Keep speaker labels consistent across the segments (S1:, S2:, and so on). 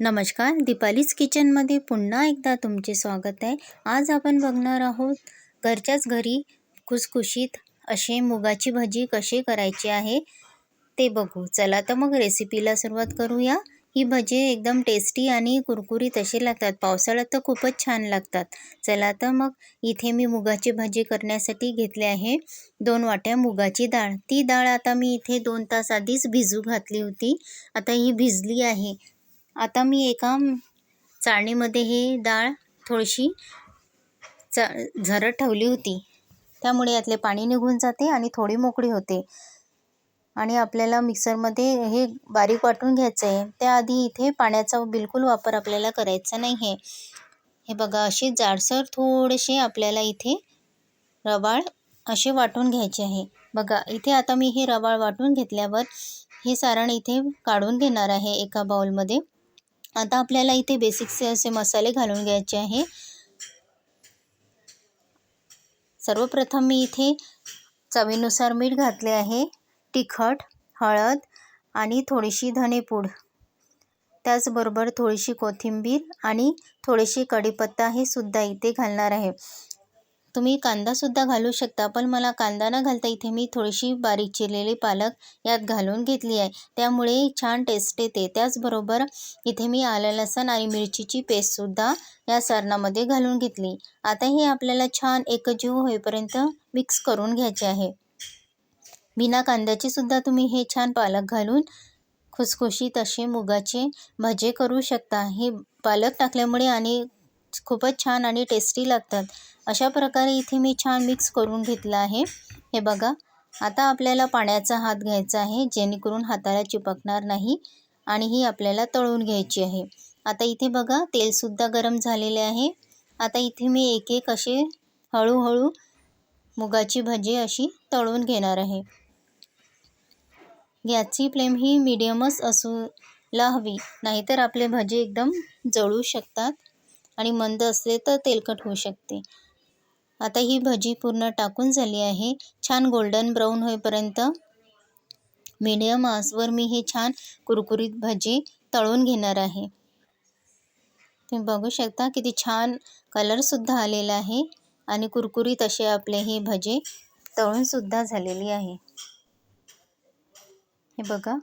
S1: नमस्कार दीपालीज किचनमध्ये पुन्हा एकदा तुमचे स्वागत आहे. आज आपण बघणार आहोत घरच्याच घरी खुसखुशीत असे मुगाची भजी कशी करायची आहे ते बघू. चला तर मग रेसिपीला सुरुवात करूया. ही भजी एकदम टेस्टी आणि कुरकुरीत असे लागतात. पावसाळ्यात तर खूपच छान लागतात. चला तर मग इथे मी मुगाची भाजी करण्यासाठी घेतले आहे. दोन वाट्या मुगाची डाळ. ती डाळ आता मी इथे दोन तास आधीच भिजू घातली होती. आता ही भिजली आहे. आता मी एका चाळणीमध्ये ही डाळ थोडीशी च झरत ठेवली होती. त्यामुळे यातले पाणी निघून जाते आणि थोडी मोकळी होते. आणि आपल्याला मिक्सरमध्ये हे बारीक वाटून घ्यायचं आहे त्याआधी इथे पाण्याचा बिलकुल वापर आपल्याला करायचा नाही आहे हे बघा असे जाडसर थोडेसे आपल्याला इथे रवाळ असे वाटून घ्यायचे आहे. बघा इथे आता मी हे रवाळ वाटून घेतल्यावर हे सारण इथे काढून घेणार आहे एका बाउलमध्ये आता आपल्याला इथे बेसिकचे असे मसाले घालून घ्यायचे आहे. सर्वप्रथम मी इथे चवीनुसार मीठ घातले आहे. तिखट हळद आणि थोडीशी धनेपूड. त्याचबरोबर थोडीशी कोथिंबीर आणि थोडीशी कढीपत्ता हे सुद्धा इथे घालणार आहे. तुम्ही कांदासुद्धा घालू शकता पण मला कांदा न घालता इथे मी थोडीशी बारीक चिरलेली पालक यात घालून घेतली आहे. त्यामुळे छान टेस्ट येते. त्याचबरोबर इथे मी आलं लसण आणि मिरचीची पेस्टसुद्धा या सारणामध्ये घालून घेतली. आता हे आपल्याला छान एकजीव होईपर्यंत मिक्स करून घ्यायचे आहे. बिना कांद्याचे सुद्धा तुम्ही हे छान पालक घालून खुसखुशीत असे मुगाचे भजे करू शकता. हे पालक टाकल्यामुळे आणि खूपच छान आणि टेस्टी लागतात. अशा प्रकारे इथे मी छान मिक्स करून घेतलं आहे. हे बघा आता आपल्याला पाण्याचा हात घ्यायचा आहे जेणेकरून हाताला चिपकणार नाही आणि ही आपल्याला तळून घ्यायची आहे. आता इथे बघा तेलसुद्धा गरम झालेले आहे. आता इथे मी एक एक असे हळूहळू मुगाची भजी अशी तळून घेणार आहे. गॅसची फ्लेम ही मिडियमच असूला हवी नाहीतर आपले भजे एकदम जळू शकतात आणि मंद असले तर तेलकट होऊ शकते. आता ही भजी पूर्ण टाकून झाली आहे. छान गोल्डन ब्राऊन होईपर्यंत मीडियम आसवर मी हे छान कुरकुरीत भजी तळून घेणार आहे. तुम्ही बघू शकता किती छान कलरसुद्धा आलेला आहे आणि कुरकुरीत असे आपले हे भजे तळूनसुद्धा झालेली आहे. हे बघा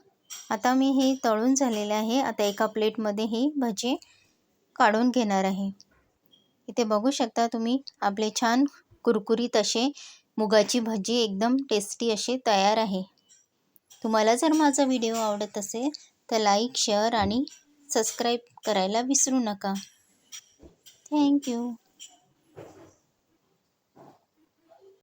S1: आता मी हे तळून झालेले आहे. आता एका प्लेटमध्ये हे भजी काढून घेणार आहे. इथे बघू शकता तुम्ही आपले छान कुरकुरीत असे मुगाची भजी एकदम टेस्टी असे तयार आहे. तुम्हाला जर माझा व्हिडिओ आवडत असेल तर लाईक शेअर आणि सबस्क्राईब करायला विसरू नका. थँक्यू